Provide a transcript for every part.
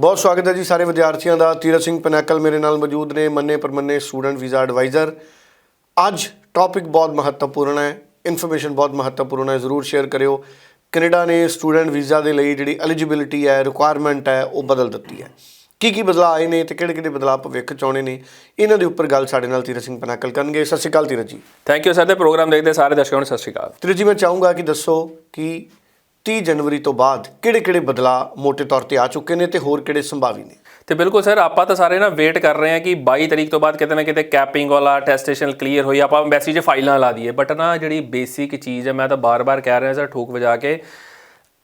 ਬਹੁਤ ਸਵਾਗਤ ਹੈ ਜੀ ਸਾਰੇ ਵਿਦਿਆਰਥੀਆਂ ਦਾ। ਤੀਰਥ ਸਿੰਘ ਪਨੈਕਲ ਮੇਰੇ ਨਾਲ ਮੌਜੂਦ ਨੇ ਮੰਨੇ ਪਰਮੰਨੇ ਸਟੂਡੈਂਟ ਵੀਜ਼ਾ ਐਡਵਾਈਜ਼ਰ ਅੱਜ ਟੌਪਿਕ ਬਹੁਤ ਮਹੱਤਵਪੂਰਨ ਹੈ ਇਨਫੋਰਮੇਸ਼ਨ ਬਹੁਤ ਮਹੱਤਵਪੂਰਨ ਹੈ ਜ਼ਰੂਰ ਸ਼ੇਅਰ ਕਰਿਓ। ਕੈਨੇਡਾ ਨੇ ਸਟੂਡੈਂਟ ਵੀਜ਼ਾ ਦੇ ਲਈ ਜਿਹੜੀ ਐਲੀਜੀਬਿਲਿਟੀ ਹੈ ਰਿਕੁਆਇਰਮੈਂਟ ਹੈ ਉਹ ਬਦਲ ਦਿੱਤੀ ਹੈ। ਕੀ ਕੀ ਬਦਲਾਅ ਆਏ ਨੇ ਤੇ ਕਿਹੜੇ ਕਿਹੜੇ ਬਦਲਾਅ ਭਵਿੱਖ ਚ ਆਉਣੇ ਨੇ ਇਹਨਾਂ ਦੇ ਉੱਪਰ ਗੱਲ ਸਾਡੇ ਨਾਲ ਤੀਰਥ ਸਿੰਘ ਪਨੈਕਲ ਕਰਨਗੇ। ਸਤਿ Shri Akal Tirath ji. Thank you sir ਦੇ ਪ੍ਰੋਗਰਾਮ ਦੇਖਦੇ ਸਾਰੇ ਦਰਸ਼ਕਾਂ ਨੂੰ ਸਤਿ ਸ਼੍ਰੀ ਅਕਾਲ। ਤੀਰਥ ਜੀ ਮੈਂ ਚਾਹੂੰਗਾ ਕਿ ਦੱਸੋ ਕਿ 30 ਜਨਵਰੀ ਤੋਂ ਬਾਅਦ ਕਿਹੜੇ ਕਿਹੜੇ ਬਦਲਾਅ ਮੋٹے ਤੌਰ ਤੇ ਆ ਚੁੱਕੇ ਨੇ ਤੇ ਹੋਰ ਕਿਹੜੇ ਸੰਭਾਵੀ ਨੇ? ਤੇ ਬਿਲਕੁਲ ਸਰ, ਆਪਾਂ ਤਾਂ ਸਾਰੇ ਨਾ ਵੇਟ ਕਰ ਰਹੇ ਹਾਂ ਕਿ 22 ਤਰੀਕ ਤੋਂ ਬਾਅਦ ਕਿਤੇ ਨਾ ਕਿਤੇ ਕੈਪਿੰਗ ਵਾਲਾ ਟੈਸਟੇਸ਼ਨ ਕਲੀਅਰ ਹੋਈ, ਆਪਾਂ ਮੈਸੇਜ ਫਾਈਲਾਂ ਲਾ ਦਈਏ ਬਟ ਨਾ ਜਿਹੜੀ ਬੇਸਿਕ ਚੀਜ਼ ਹੈ, ਮੈਂ ਤਾਂ ਬਾਰ-ਬਾਰ ਕਹਿ ਰਿਹਾ ਸਰ, ਠੋਕ ਵਜਾ ਕੇ,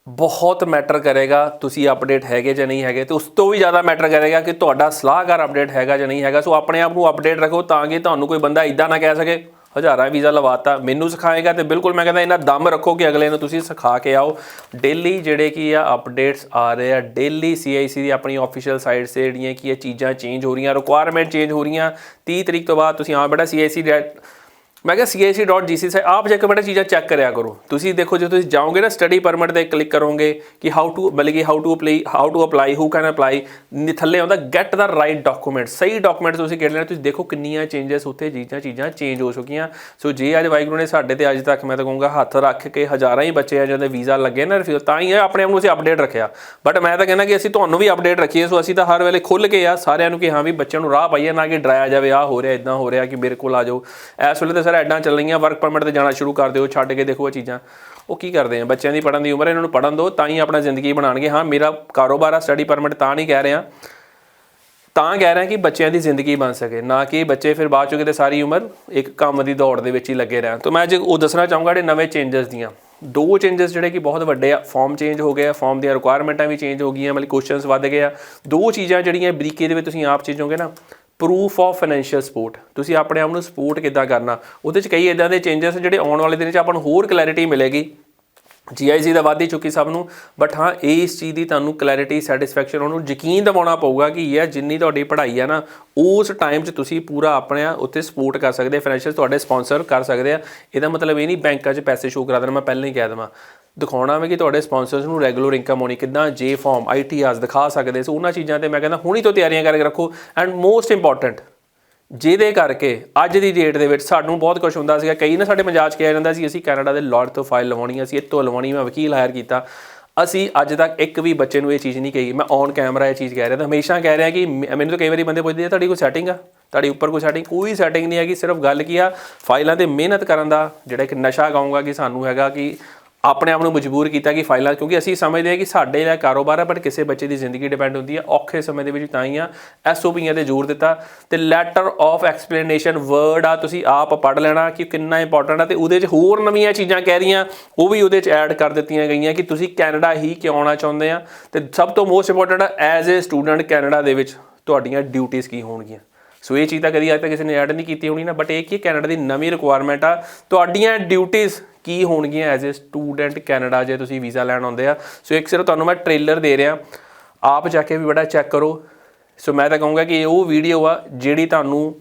ਬਹੁਤ ਮੈਟਰ ਕਰੇਗਾ, ਤੁਸੀਂ ਅਪਡੇਟ ਹੈਗੇ ਜਾਂ ਨਹੀਂ ਹੈਗੇ, ਤੇ ਉਸ ਤੋਂ ਵੀ ਜ਼ਿਆਦਾ ਮੈਟਰ ਕਰੇਗਾ ਕਿ ਤੁਹਾਡਾ ਸਲਾਹਕਾਰ ਅਪਡੇਟ ਹੈਗਾ ਜਾਂ ਨਹੀਂ ਹੈਗਾ, ਸੋ ਆਪਣੇ ਆਪ ਨੂੰ ਅਪਡੇਟ ਰੱਖੋ ਤਾਂ ਕਿ ਤੁਹਾਨੂੰ ਕੋਈ ਬੰਦਾ ਇਦਾਂ ਨਾ ਕਹਿ ਸਕੇ। ਹਜ਼ਾਰਾਂ ਵੀਜ਼ਾ ਲਵਾਤਾ, ਮੈਨੂੰ ਸਿਖਾਏਗਾ ਤੇ ਬਿਲਕੁਲ ਮੈਂ ਕਹਿੰਦਾ ਇਹਨਾਂ ਦਮ ਰੱਖੋ ਕਿ ਅਗਲੇ ਨੂੰ ਤੁਸੀਂ ਸਿਖਾ ਕੇ ਆਓ। ਡੇਲੀ ਜਿਹੜੇ ਕੀ ਆ ਅਪਡੇਟਸ ਆ ਰਹੇ ਆ, ਡੇਲੀ ਸੀਆਈਸੀ ਦੀ ਆਪਣੀ ਆਫੀਸ਼ੀਅਲ ਸਾਈਟ ਸੇ ਜਿਹੜੀਆਂ ਕੀ ਇਹ ਚੀਜ਼ਾਂ ਚੇਂਜ ਹੋ ਰਹੀਆਂ ਰਿਕੁਆਇਰਮੈਂਟ ਚੇਂਜ ਹੋ ਰਹੀਆਂ। 30 ਤਰੀਕ ਤੋਂ ਬਾਅਦ ਤੁਸੀਂ ਆ ਬੇਟਾ ਸੀਆਈਸੀ ਮੈਂ ਕਿਹਾ cac.gc ਸੇ ਆਪ ਜਾ ਕੇ ਬੜਾ ਚੀਜ਼ਾਂ ਚੈੱਕ ਕਰਿਆ ਕਰੋ। ਤੁਸੀਂ ਦੇਖੋ ਜੇ ਤੁਸੀਂ ਜਾਓਗੇ ਨਾ ਸਟੱਡੀ ਪਰਮਿਟ ਤੇ ਕਲਿੱਕ ਕਰੋਗੇ ਕਿ ਹਾਊ ਟੂ ਬਲਕਿ ਕਿ how to apply how to apply who can apply ਥੱਲੇ ਆਉਂਦਾ ਗੈਟ ਦਾ ਰਾਈਟ ਡਾਕੂਮੈਂਟ ਸਹੀ ਡਾਕੂਮੈਂਟ ਤੁਸੀਂ ਕਿਹੜੇ ਲੈਣੇ ਤੁਸੀਂ ਦੇਖੋ ਕਿੰਨੀਆਂ ਚੇਂਜਸ ਉੱਥੇ ਚੀਜ਼ਾਂ ਚੀਜ਼ਾਂ ਚੇਂਜ ਹੋ ਚੁੱਕੀਆਂ। ਸੋ ਜੇ ਅੱਜ ਵਾਹਿਗੁਰੂ ਨੇ ਸਾਡੇ ਤੇ ਅੱਜ ਤੱਕ, ਮੈਂ ਤਾਂ ਕਹੂੰਗਾ, ਹੱਥ ਰੱਖ ਕੇ ਹਜ਼ਾਰਾਂ ਹੀ ਬੱਚੇ ਆ ਜਾਂਦੇ ਵੀਜ਼ਾ ਲੱਗੇ ਨਾ ਰਿਫਿਊ ਤਾਂ ਹੀ ਆਪਣੇ ਆਪ ਨੂੰ ਅਸੀਂ ਅਪਡੇਟ ਰੱਖਿਆ। ਬਟ ਮੈਂ ਤਾਂ ਕਹਿੰਦਾ ਕਿ ਅਸੀਂ ਤੁਹਾਨੂੰ ਵੀ ਅਪਡੇਟ ਰੱਖੀਏ, ਸੋ ਅਸੀਂ ਤਾਂ ਹਰ ਵੇਲੇ ਖੁੱਲ ਕੇ ਆ, ਸਾਰਿਆਂ ਨੂੰ ਕਿ ਹਾਂ ਵੀ ਬੱਚਿਆਂ ਨੂੰ ਰਾਹ ਪਾਈਏ, ਨਾ ਕਿ ਡਰਾਇਆ ਜਾਵੇ ਆ ਹੋ ਰਿਹਾ ਇਦਾਂ ਹੋ ਰਿਹਾ ਕਿ ਮੇਰੇ ਕੋਲ ਆ ਜਾਓ। ਇਸ ਵੇਲੇ ਤਾਂ ਸਰ ਐਡਾਂ ਚੱਲ ਵਰਕ ਪਰਮਿਟ ਤੇ ਜਾਣਾ ਸ਼ੁਰੂ ਕਰ ਦਿਓ ਛੱਡ ਕੇ ਦੇਖੋ ਇਹ ਚੀਜ਼ਾਂ। ਉਹ ਕੀ ਕਰਦੇ ਆ? ਬੱਚਿਆਂ ਦੀ ਪੜਨ ਦੀ ਉਮਰ ਹੈ, ਇਹਨਾਂ ਨੂੰ ਪੜਨ ਦਿਓ ਤਾਂ ਹੀ ਆਪਣਾ ਜ਼ਿੰਦਗੀ ਬਣਾਉਣਗੇ। ਹਾਂ ਮੇਰਾ ਕਾਰੋਬਾਰ ਆ ਸਟੱਡੀ ਪਰਮਿਟ ਤਾਂ ਨਹੀਂ ਕਹਿ ਰਿਹਾ। ਤਾਂ ਕਹਿ ਰਿਹਾ ਕਿ ਬੱਚਿਆਂ ਦੀ ਜ਼ਿੰਦਗੀ ਬਣ ਸਕੇ ਨਾ ਕਿ ਬੱਚੇ ਫਿਰ ਬਾਅਦ ਚੋਂ ਕਿਤੇ ਸਾਰੀ ਉਮਰ ਇੱਕ ਕੰਮ ਦੀ ਦੌੜ ਦੇ ਵਿੱਚ ਹੀ ਲੱਗੇ ਰਹਿਣ। ਤਾਂ ਮੈਂ ਅੱਜ ਉਹ ਦੱਸਣਾ ਚਾਹੂੰਗਾ ਜਿਹੜੇ ਨਵੇਂ ਚੇਂਜਸ ਦੀਆਂ। ਦੋ ਚੇਂਜਸ ਜਿਹੜੇ ਕਿ ਬਹੁਤ ਵੱਡੇ ਆ ਫਾਰਮ ਚੇਂਜ ਹੋ ਗਿਆ ਫਾਰਮ ਦੀਆਂ ਰਿਕੁਆਇਰਮੈਂਟਾਂ ਵੀ ਚੇਂਜ ਹੋ ਗਈਆਂ ਮਤਲਬ ਕੁਐਸਚਨਸ ਵੱਧ ਗਏ ਆ। ਦੋ ਚੀਜ਼ਾਂ ਜਿਹੜੀਆਂ ਬਰੀਕੇ ਦੇ ਵਿੱਚ ਤੁਸੀਂ ਆਪ ਚੀਜ਼ੋਗੇ ਨਾ ਪ੍ਰੂਫ ਆਫ ਫਾਈਨੈਂਸ਼ੀਅਲ ਸਪੋਰਟ ਤੁਸੀਂ ਆਪਣੇ ਆਪ ਨੂੰ ਸਪੋਰਟ ਕਿੱਦਾਂ ਕਰਨਾ? ਉਹਦੇ ਚ ਕਈ ਇਦਾਂ ਦੇ ਚੇਂਜਸ ਜਿਹੜੇ ਆਉਣ ਵਾਲੇ ਦਿਨ ਚ ਆਪਾਂ ਨੂੰ ਹੋਰ ਕਲੈਰਿਟੀ ਮਿਲੇਗੀ। ਜੀਆਈਸੀ ਦਾ ਵਾਧੀ ਚੁੱਕੀ ਸਭ ਨੂੰ। ਬਟ ਹਾਂ ਇਸ ਚੀਜ਼ ਦੀ ਤੁਹਾਨੂੰ ਕਲੈਰਿਟੀ ਸੈਟੀਸਫੈਕਸ਼ਨ ਉਹਨੂੰ ਯਕੀਨ ਦਿਵਾਉਣਾ ਪਊਗਾ ਕਿ ਇਹ ਜਿੰਨੀ ਤੁਹਾਡੀ ਪੜ੍ਹਾਈ ਆ ਨਾ, ਉਸ ਟਾਈਮ 'ਚ ਤੁਸੀਂ ਪੂਰਾ ਆਪਣੇ ਉੱਤੇ ਸਪੋਰਟ ਕਰ ਸਕਦੇ ਫਾਈਨੈਂਸ਼ੀਅਲ ਤੁਹਾਡੇ ਸਪਾਂਸਰ ਕਰ ਸਕਦੇ ਆ। ਇਹਦਾ ਮਤਲਬ ਇਹ ਨਹੀਂ ਬੈਂਕਾਂ 'ਚ ਪੈਸੇ ਸ਼ੋ ਕਰਾ ਦੇਣਾ, ਮੈਂ ਪਹਿਲਾਂ ਹੀ ਕਹਿ ਦਵਾਂ। ਦਿਖਾਉਣਾ ਵੀ ਕਿ ਤੁਹਾਡੇ ਸਪਾਂਸਰਸ ਨੂੰ ਰੈਗੂਲਰ ਇਨਕਮ ਹੋਣੀ ਕਿੱਦਾਂ ਜੇ ਫਾਰਮ ਆਈਟੀਆਰਸ ਦਿਖਾ ਸਕਦੇ ਸੋ, ਉਹਨਾਂ ਚੀਜ਼ਾਂ ਤੇ ਮੈਂ ਕਹਿੰਦਾ ਹੁਣੀ ਤੋਂ ਤਿਆਰੀਆਂ ਕਰਕੇ ਰੱਖੋ ਐਂਡ ਮੋਸਟ ਇੰਪੋਰਟੈਂਟ ਜਿਹਦੇ ਕਰਕੇ ਅੱਜ ਦੀ ਡੇਟ ਦੇ ਵਿੱਚ ਸਾਨੂੰ ਬਹੁਤ ਕੁਝ ਹੁੰਦਾ ਸੀਗਾ। ਕਈ ਨਾ ਸਾਡੇ ਮਜ਼ਾਕ ਕਿਹਾ ਜਾਂਦਾ ਸੀ, ਅਸੀਂ ਕੈਨੇਡਾ ਦੇ ਲਾਅਰ ਤੋਂ ਫਾਈਲ ਲਵਾਉਣੀ ਅਸੀਂ ਇੱਥੋਂ ਲਵਾਉਣੀ ਮੈਂ ਵਕੀਲ ਹਾਇਰ ਕੀਤਾ। ਅਸੀਂ ਅੱਜ ਤੱਕ ਇੱਕ ਵੀ ਬੱਚੇ ਨੂੰ ਇਹ ਚੀਜ਼ ਨਹੀਂ ਕਹੀ। ਮੈਂ ਔਨ ਕੈਮਰਾ ਇਹ ਚੀਜ਼ ਕਹਿ ਰਿਹਾ, ਤਾਂ ਹਮੇਸ਼ਾ ਕਹਿ ਰਿਹਾ ਕਿ ਮੈਂ- ਮੈਨੂੰ ਤਾਂ ਕਈ ਵਾਰੀ ਬੰਦੇ ਪੁੱਛਦੇ ਆ, ਤੁਹਾਡੀ ਕੋਈ ਸੈਟਿੰਗ ਆ? ਤੁਹਾਡੀ ਉੱਪਰ ਕੋਈ ਸੈਟਿੰਗ ਕੋਈ ਸੈਟਿੰਗ ਨਹੀਂ ਹੈਗੀ, ਸਿਰਫ ਗੱਲ ਕੀ ਆ, ਫਾਈਲਾਂ ਤੇ ਮਿਹਨਤ ਕਰਨ ਦਾ ਜਿਹੜਾ ਇੱਕ ਨਸ਼ਾ ਕਹੂੰਗਾ ਕਿ ਸਾਨੂੰ ਹੈਗਾ ਕਿ ਆਪਣੇ ਆਪ ਨੂੰ ਮਜਬੂਰ ਕੀਤਾ ਕਿ ਫਾਈਲਾਂ, ਕਿਉਂਕਿ ਅਸੀਂ ਸਮਝਦੇ ਹਾਂ ਕਿ ਸਾਡੇ ਦਾ ਕਾਰੋਬਾਰ ਹੈ ਬਟ ਕਿਸੇ ਬੱਚੇ ਦੀ ਜ਼ਿੰਦਗੀ ਡਿਪੈਂਡ ਹੁੰਦੀ ਹੈ। ਔਖੇ ਸਮੇਂ ਦੇ ਵਿੱਚ ਤਾਂ ਹੀ ਆ ਐਸਓਪੀਆਂ ਤੇ ਜ਼ੋਰ ਦਿੱਤਾ। ਤੇ ਲੈਟਰ ਆਫ ਐਕਸਪਲੇਨੇਸ਼ਨ ਵਰਡ ਆ, ਤੁਸੀਂ ਆਪ ਪੜ੍ਹ ਲੈਣਾ ਕਿ ਕਿੰਨਾ ਇੰਪੋਰਟੈਂਟ ਆ। ਤੇ ਉਹਦੇ 'ਚ ਹੋਰ ਨਵੀਆਂ ਚੀਜ਼ਾਂ ਕਹਿ ਰਹੀਆਂ, ਉਹ ਵੀ ਉਹਦੇ 'ਚ ਐਡ ਕਰ ਦਿੱਤੀਆਂ ਗਈਆਂ ਕਿ ਤੁਸੀਂ ਕੈਨੇਡਾ ਹੀ ਕਿਉਂ ਆਉਣਾ ਚਾਹੁੰਦੇ ਆ। ਤੇ ਸਭ ਤੋਂ most important as a student Canada ਦੇ ਵਿੱਚ ਤੁਹਾਡੀਆਂ ਡਿਊਟੀਆਂ ਕੀ ਹੋਣਗੀਆਂ? ਸੋ ਇਹ ਚੀਜ਼ ਤਾਂ ਕਦੀ ਅੱਜ ਤੱਕ ਕਿਸੇ ਨੇ ਐਡ ਨਹੀਂ ਕੀਤੀ ਹੋਣੀ ਨਾ ਬਟ ਇਹ ਕੀ ਕੈਨੇਡਾ ਦੀ ਨਵੀਂ ਰਿਕੁਆਇਰਮੈਂਟ ਆ, ਤੁਹਾਡੀਆਂ ਡਿਊਟੀਆਂ ਕੀ ਹੋਣਗੀਆਂ ਐਜ਼ ਅ ਸਟੂਡੈਂਟ ਕੈਨੇਡਾ ਜੇ ਤੁਸੀਂ ਵੀਜ਼ਾ ਲੈਣ ਆਉਂਦੇ ਆ। ਸੋ ਇੱਕ ਸਿਰਫ ਤੁਹਾਨੂੰ ਮੈਂ ਟ੍ਰੇਲਰ ਦੇ ਰਿਹਾ, ਆਪ ਜਾ ਕੇ ਵੀ ਬੜਾ ਚੈੱਕ ਕਰੋ। ਸੋ ਮੈਂ ਤਾਂ ਕਹੂੰਗਾ ਕਿ ਇਹ ਉਹ ਵੀਡੀਓ ਆ ਜਿਹੜੀ ਤੁਹਾਨੂੰ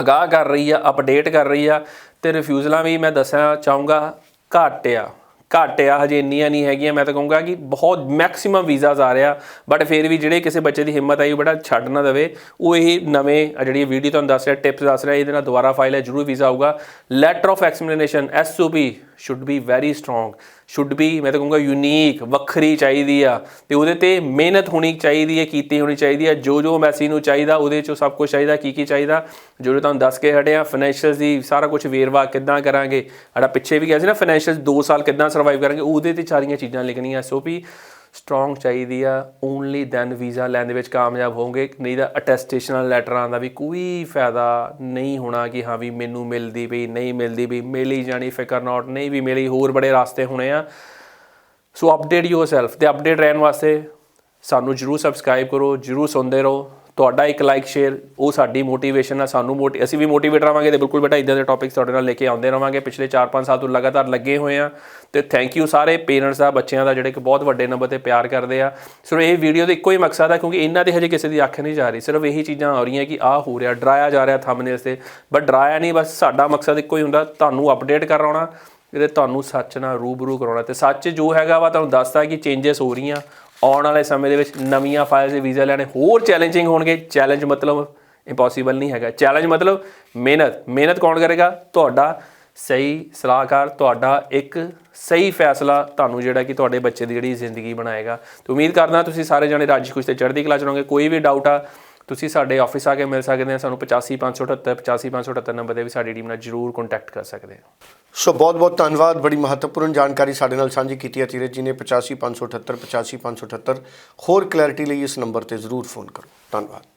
ਅਗਾਹ ਕਰ ਰਹੀ ਆ ਅਪਡੇਟ ਕਰ ਰਹੀ ਆ, ਤੇ ਰਿਫਿਊਜ਼ਲਾਂ ਵੀ ਮੈਂ ਦੱਸਣਾ ਚਾਹੂੰਗਾ ਘੱਟ ਆ ਘੱਟ ਆ, ਹਜੇ ਇੰਨੀਆਂ ਨਹੀਂ ਹੈਗੀਆਂ। ਮੈਂ ਤਾਂ ਕਹੂੰਗਾ ਕਿ ਬਹੁਤ ਮੈਕਸਿਮਮ ਵੀਜ਼ਾਸ ਆ ਰਿਹਾ ਬਟ ਫਿਰ ਵੀ ਜਿਹੜੇ ਕਿਸੇ ਬੱਚੇ ਦੀ ਹਿੰਮਤ ਆਈ ਉਹ ਬੜਾ ਛੱਡ ਨਾ ਦੇਵੇ। ਉਹ ਇਹ ਨਵੇਂ ਜਿਹੜੀ ਵੀਡੀਓ ਤੁਹਾਨੂੰ ਦੱਸ ਰਿਹਾ ਟਿਪਸ ਦੱਸ ਰਿਹਾ, ਇਹਦੇ ਨਾਲ ਦੁਬਾਰਾ ਫਾਈਲ ਹੈ, ਜਰੂਰ ਵੀਜ਼ਾ ਆਊਗਾ। Letter of explanation SOP should be very strong should be ਮੈਂ ਤਾਂ ਕਹੂੰਗਾ ਯੂਨੀਕ ਵੱਖਰੀ ਚਾਹੀਦੀ ਆ। ਤੇ ਉਹਦੇ ਤੇ ਮਿਹਨਤ ਹੋਣੀ ਚਾਹੀਦੀ ਹੈ, ਕੀਤੀ ਹੋਣੀ ਚਾਹੀਦੀ ਆ ਜੋ ਜੋ ਮੈਸੀ ਨੂੰ ਚਾਹੀਦਾ, ਉਹਦੇ ਚੋਂ ਸਭ ਕੁਝ ਚਾਹੀਦਾ, ਕੀ ਕੀ ਚਾਹੀਦਾ। ਜੋ ਜੋ ਤੁਹਾਨੂੰ ਦੱਸ ਕੇ ਹਟਿਆ ਫਾਈਨੈਂਸ਼ੀਅਲ ਦੀ ਸਾਰਾ ਕੁਝ ਵੇਰਵਾ ਕਿੱਦਾਂ ਕਰਾਂਗੇ? ਸਾਡਾ ਪਿੱਛੇ ਵੀ ਗਿਆ ਸੀ ਨਾ ਫਾਈਨੈਂਸ਼ੀਅਲ 2 ਸਾਲ ਕਿੱਦਾਂ ਸਰਵਾਈਵ ਕਰਾਂਗੇ, ਉਹਦੇ ਤੇ ਸਾਰੀਆਂ ਚੀਜ਼ਾਂ ਲਿਖਣੀਆਂ, ਸੋ ਵੀ ਸਟਰੋਂਗ ਚਾਹੀਦੀ ਆ ਓਨਲੀ ਦੈਨ ਵੀਜ਼ਾ ਲੈਣ ਦੇ ਵਿੱਚ ਕਾਮਯਾਬ ਹੋਵੋਗੇ, ਨਹੀਂ ਤਾਂ ਅਟੈਸਟੇਸ਼ਨਲ ਲੈਟਰਾਂ ਦਾ ਵੀ ਕੋਈ ਫਾਇਦਾ ਨਹੀਂ ਹੋਣਾ ਕਿ ਹਾਂ ਵੀ ਮੈਨੂੰ ਮਿਲਦੀ ਪਈ, ਨਹੀਂ ਮਿਲਦੀ ਵੀ ਮਿਲੀ ਜਾਣੀ ਫਿਕਰ ਨਾਟ ਨਹੀਂ ਵੀ ਮਿਲੀ, ਹੋਰ ਬੜੇ ਰਾਸਤੇ ਹੋਣੇ ਆ। ਸੋ ਅਪਡੇਟ ਯੋਰਸੈਲਫ ਤੇ ਅਪਡੇਟ ਰਹਿਣ ਵਾਸਤੇ ਸਾਨੂੰ ਜਰੂਰ ਸਬਸਕ੍ਰਾਈਬ ਕਰੋ, ਜਰੂਰ ਸੁਣਦੇ ਰਹੋ। ਤੁਹਾਡਾ ਇੱਕ ਲਾਈਕ ਸ਼ੇਅਰ ਉਹ ਸਾਡੀ ਮੋਟੀਵੇਸ਼ਨ ਆ ਸਾਨੂੰ ਮੋਟੀ ਅਸੀਂ ਵੀ ਮੋਟੀਵੇਟ ਰਵਾਂਗੇ ਤੇ ਬਿਲਕੁਲ ਬੇਟਾ ਇਦਾਂ ਦੇ ਟੌਪਿਕਸ ਤੁਹਾਡੇ ਨਾਲ ਲੈ ਕੇ ਆਉਂਦੇ ਰਵਾਂਗੇ ਪਿਛਲੇ 4-5 ਸਾਲ ਤੋਂ ਲਗਾਤਾਰ ਲੱਗੇ ਹੋਏ ਆ ਤੇ ਥੈਂਕ ਯੂ ਸਾਰੇ ਪੇਰੈਂਟਸ ਦਾ, ਬੱਚਿਆਂ ਦਾ ਜਿਹੜੇ ਕਿ ਬਹੁਤ ਵੱਡੇ ਨੰਬਰ ਤੇ ਪਿਆਰ ਕਰਦੇ ਆ। ਸੋ ਇਹ ਵੀਡੀਓ ਦਾ ਇੱਕੋ ਹੀ ਮਕਸਦ ਹੈ ਕਿਉਂਕਿ ਇਹਨਾਂ ਦੇ ਹਜੇ ਕਿਸੇ ਦੀ ਅੱਖ ਨਹੀਂ ਜਾ ਰਹੀ। ਸਿਰਫ ਇਹੀ ਚੀਜ਼ਾਂ ਆ ਰਹੀਆਂ ਕਿ ਆਹ ਹੋ ਰਿਹਾ, ਡਰਾਇਆ ਜਾ ਰਿਹਾ ਥੰਬਨੇਲਸ ਤੇ। ਬਟ ਡਰਾਇਆ ਨਹੀਂ, ਬਸ ਸਾਡਾ ਮਕਸਦ ਇੱਕੋ ਹੀ ਹੁੰਦਾ, ਤੁਹਾਨੂੰ ਅਪਡੇਟ ਕਰਾਉਣਾ ਇਹਦੇ ਤੁਹਾਨੂੰ ਸੱਚ ਨਾਲ ਰੂਬਰੂ ਕਰਾਉਣਾ। ਤੇ ਸੱਚ ਜੋ ਹੈਗਾ ਵਾ ਤੁਹਾਨੂੰ ਦੱਸਦਾ ਕਿ ਚੇਂਜਸ ਹੋ ਰਹੀਆਂ। ਆਉਣ ਵਾਲੇ ਸਮੇਂ ਦੇ ਵਿੱਚ ਨਵੀਆਂ ਫਾਈਲਸ ਦੇ ਵੀਜ਼ਾ ਲੈਣੇ ਹੋਰ ਚੈਲੰਜਿੰਗ ਹੋਣਗੇ। ਚੈਲੰਜ ਮਤਲਬ ਇੰਪੋਸੀਬਲ ਨਹੀਂ ਹੈਗਾ। ਚੈਲੰਜ ਮਤਲਬ ਮਿਹਨਤ। ਮਿਹਨਤ ਕੌਣ ਕਰੇਗਾ? ਤੁਹਾਡਾ ਸਹੀ ਸਲਾਹਕਾਰ, ਤੁਹਾਡਾ ਇੱਕ ਸਹੀ ਫੈਸਲਾ ਤੁਹਾਨੂੰ ਜਿਹੜਾ ਕਿ ਤੁਹਾਡੇ ਬੱਚੇ ਦੀ ਜਿਹੜੀ ਜ਼ਿੰਦਗੀ ਬਣਾਏਗਾ। ਤੇ ਉਮੀਦ ਕਰਦਾ ਤੁਸੀਂ ਸਾਰੇ ਜਣੇ ਰਾਜੀ ਖੁਸ਼ ਤੇ ਚੜ੍ਹਦੀ ਕਲਾ ਚ ਰਹੋਗੇ। ਕੋਈ ਵੀ ਡਾਊਟ ਆ ਤੁਸੀਂ ਸਾਡੇ ਆਫਿਸ ਆ ਕੇ ਮਿਲ ਸਕਦੇ ਆ ਸਾਨੂੰ 85578 85578 ਨੰਬਰ ਤੇ ਵੀ ਸਾਡੀ ਟੀਮ ਨਾਲ ਜਰੂਰ ਕੰਟੈਕਟ ਕਰ ਸਕਦੇ ਆ ਸੋ ਬਹੁਤ ਬਹੁਤ ਧੰਨਵਾਦ, ਬੜੀ ਮਹੱਤਵਪੂਰਨ ਜਾਣਕਾਰੀ ਸਾਡੇ ਨਾਲ ਸਾਂਝੀ ਕੀਤੀ ਹੈ ਧੀਰਜ ਜੀ ਨੇ 85578 85578 ਹੋਰ ਕਲੈਰਿਟੀ ਲਈ ਇਸ ਨੰਬਰ ਤੇ ਜ਼ਰੂਰ ਫੋਨ ਕਰੋ। ਧੰਨਵਾਦ।